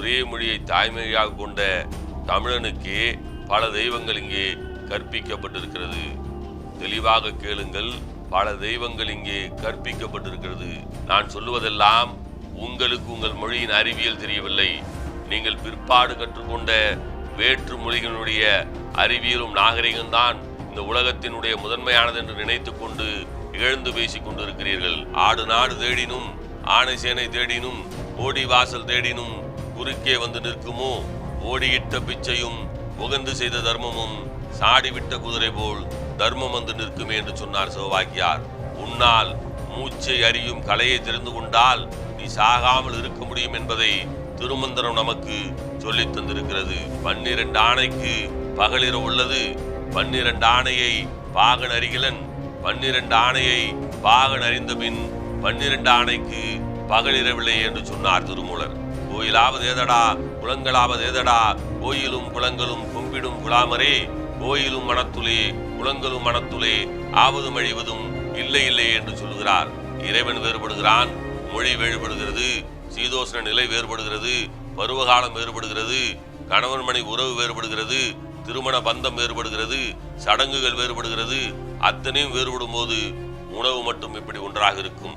ஒரே மொழியை தாய்மொழியாக கொண்ட தமிழனுக்கே பல தெய்வங்கள் இங்கே கற்பிக்கப்பட்டிருக்கிறது. தெளிவாக கேளுங்கள் பல தெய்வங்கள் இங்கே கற்பிக்கப்பட்டிருக்கிறது. நான் சொல்லுவதெல்லாம் உங்களுக்கு உங்கள் மொழியின் அறிவியல் தெரியவில்லை. நீங்கள் பிற்பாடு கற்றுக்கொண்ட வேற்று மொழிகளுடைய அறிவியலும் நாகரிகம்தான் இந்த உலகத்தினுடைய முதன்மையானது என்று நினைத்து கொண்டு இழந்து பேசிக் கொண்டிருக்கிறீர்கள். ஆடு நாடு தேடினும் ஆணை சேனை தேடினும் ஓடி வாசல் தேடினும் குறுக்கே வந்து நிற்குமோ? ஓடியிட்ட பிச்சையும் உகந்து செய்த தர்மமும் சாடிவிட்ட குதிரை போல் தர்மம் வந்து நிற்குமே என்று சொன்னார் சிவவாக்கியார். உன்னால் மூச்சை அறியும் கலையை தெரிந்து கொண்டால் நீ சாகாமல் இருக்க முடியும் என்பதை திருமந்திரம் நமக்கு சொல்லி தந்திருக்கிறது. பன்னிரண்டு ஆணைக்கு பகலிர உள்ளது. பன்னிரண்டு ஆணையை பாகன் அறிகிலன். பன்னிரண்டு ஆணையை பாகன் அறிந்த பின் பன்னிரண்டு ஆணைக்கு பகலிரவில்லை என்று சொன்னார் திருமூலர். கோயிலாவது ஏதடா குளங்களாவது ஏதடா கோயிலும் குளங்களும் கும்பிடும் குலாமரே கோயிலும் மனத்துளே குளங்களும் மனத்துளே ஆவதும் அழிவதும் இல்லை இல்லை என்று சொல்கிறார் இறைவன் வேறுபடுகிறான் மொழி வேறுபடுகிறது சீதோஷ்ண நிலை வேறுபடுகிறது பருவகாலம் வேறுபடுகிறது கணவன் மணி உறவு வேறுபடுகிறது திருமண பந்தம் வேறுபடுகிறது சடங்குகள் வேறுபடுகிறது அத்தனையும் வேறுபடும் போது உணவு மட்டும் இப்படி ஒன்றாக இருக்கும்.